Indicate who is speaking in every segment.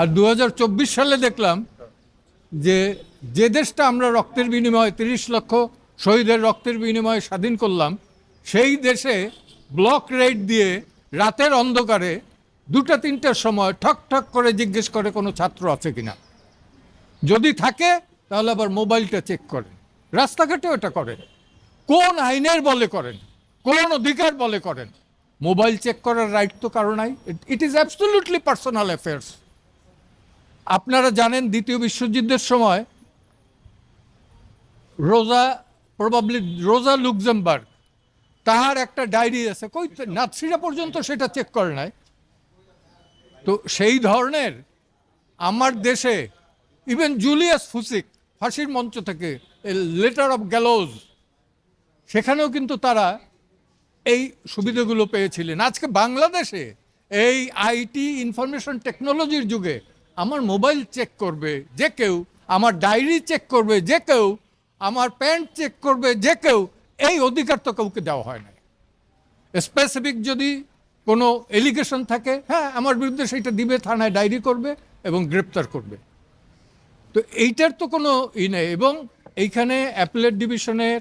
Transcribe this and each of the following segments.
Speaker 1: আর দু হাজার চব্বিশ সালে দেখলাম যে যে দেশটা আমরা রক্তের বিনিময়ে তিরিশ লক্ষ শহীদের রক্তের বিনিময়ে স্বাধীন করলাম, সেই দেশে ব্লক রেড দিয়ে রাতের অন্ধকারে দুটা তিনটার সময় ঠক ঠক করে জিজ্ঞেস করে কোনো ছাত্র আছে কিনা। যদি থাকে, তাহলে আবার মোবাইলটা চেক করেন রাস্তাঘাটেও এটা করেন। কোন আইনের বলে করেন? কোন অধিকার বলে করেন? মোবাইল চেক করার রাইট তো কারও নাই। It is absolutely personal affairs আপনারা জানেন দ্বিতীয় বিশ্বযুদ্ধের সময় রোজা প্রবাবলি রোজা লুক্সেমবার্গ, তাহার একটা ডায়েরি আছে, কই নাৎসিরা পর্যন্ত সেটা চেক করে নাই। তো সেই ধরনের আমার দেশে ইভেন জুলিয়াস ফুসিক, ফাঁসির মঞ্চ থেকে লেটার অফ গ্যালোজ সেখানেও কিন্তু তারা এই সুবিধাগুলো পেয়েছিলেন। আজকে বাংলাদেশে এই আইটি ইনফরমেশন টেকনোলজির যুগে আমার মোবাইল চেক করবে যে কেউ, আমার ডায়েরি চেক করবে যে কেউ, আমার প্যান্ট চেক করবে যে কেউ, এই অধিকার তো কাউকে দেওয়া হয় না স্পেসিফিক যদি কোনো এলিগেশন থাকে হ্যাঁ আমার বিরুদ্ধে সেটা দিবে, থানায় ডায়েরি করবে এবং গ্রেপ্তার করবে। তো এইটার তো কোনো ই নেই এবং এইখানে অ্যাপেলেট ডিভিশনের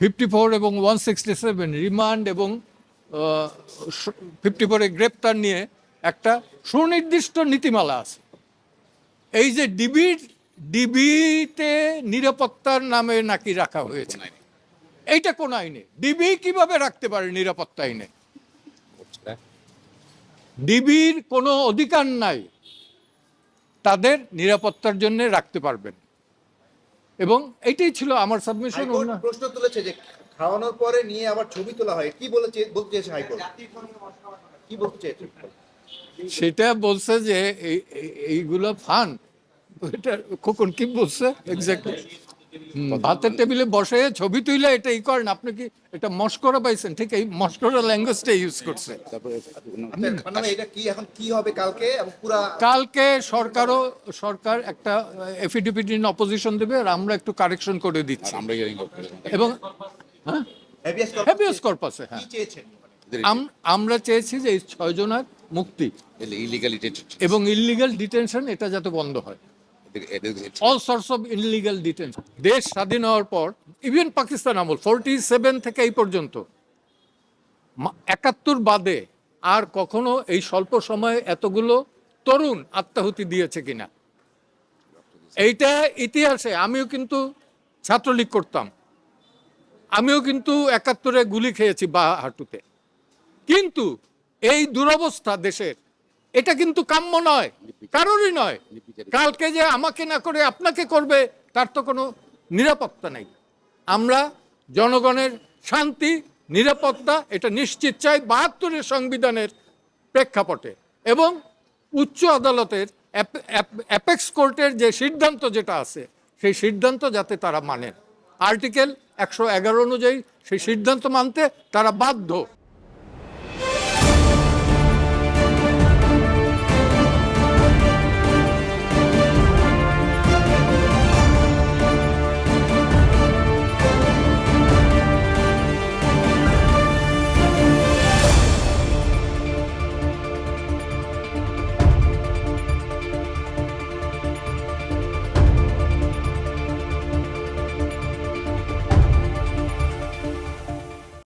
Speaker 1: ফিফটি ফোর এবং ওয়ান সিক্সটি সেভেন রিমান্ড এবং ফিফটি ফোরে গ্রেপ্তার নিয়ে একটা সুনির্দিষ্ট নীতিমালা আছে। এই যে ডিবির ডিবিতে নিরাপত্তার নামে নাকি রাখা হয়েছে? এইটা কোন আইনে? ডিবি কীভাবে রাখতে পারে নিরাপত্তা আইনে? ডিবির কোনো অধিকার নাই। তাদের নিরাপত্তার জন্য রাখতে পারবেন। এবং এইটাই ছিল আমার সাবমিশন
Speaker 2: প্রশ্ন তুলেছে যে খাওয়ানোর পরে নিয়ে আবার ছবি তোলা হয়। কি বলেছে বলতে চেয়েছে হাইকোর্ট? কি বলতে চেয়েছে
Speaker 1: সেটা বলছে যে এই- এই- এইগুলো ফান। এটা খোকন কি বলছে? এক্স্যাক্টলি ভাতের টেবিলে বসে ছবি তুইলে এটা ই করেন আপনি কি এটা মস্করা পাইছেন? ঠিক এই মস্করা ল্যাঙ্গুয়েজটা ইউজ করছে।
Speaker 2: আপনার মানে এটা কি এখন কি হবে কালকে? এবং পুরা
Speaker 1: কালকে সরকারও সরকার একটা এফিডেভিট ইন অপোজিশন দেবে আর আমরা একটু কারেকশন করে দিচ্ছি।
Speaker 3: আমরা
Speaker 1: এবং হ্যাঁ? হ্যাঁ। আমরা চেয়েছি যে এই ছয় জনের মুক্তি।
Speaker 3: ইলিগালিটি
Speaker 1: এবং ইলিগাল ডিটেনশন এটা যাতে বন্ধ হয়। All source of illegal detention দেশ স্বাধীন হওয়ার পর ইভেন পাকিস্তান আমল ফোরটি সেভেন থেকে এই পর্যন্ত একাত্তর বাদে আর কখনো এই স্বল্প সময়ে এতগুলো তরুণ আত্মাহুতি দিয়েছে কিনা। এইটা ইতিহাসে আমিও কিন্তু ছাত্রলীগ করতাম। আমিও কিন্তু একাত্তরে গুলি খেয়েছি বা হাঁটুতে। কিন্তু এই দুরবস্থা দেশের এটা কিন্তু কাম্য নয় কারোরই নয়। কালকে যে আমাকে না করে আপনাকে করবে তার তো কোনো নিরাপত্তা নেই। আমরা জনগণের শান্তি নিরাপত্তা এটা নিশ্চিত চাই বাহাত্তরের সংবিধানের প্রেক্ষাপটে। এবং উচ্চ আদালতের অ্যাপেক্স কোর্টের যে সিদ্ধান্ত যেটা আছে সেই সিদ্ধান্ত যাতে তারা মানেন আর্টিকেল একশো এগারো অনুযায়ী সেই সিদ্ধান্ত মানতে তারা বাধ্য।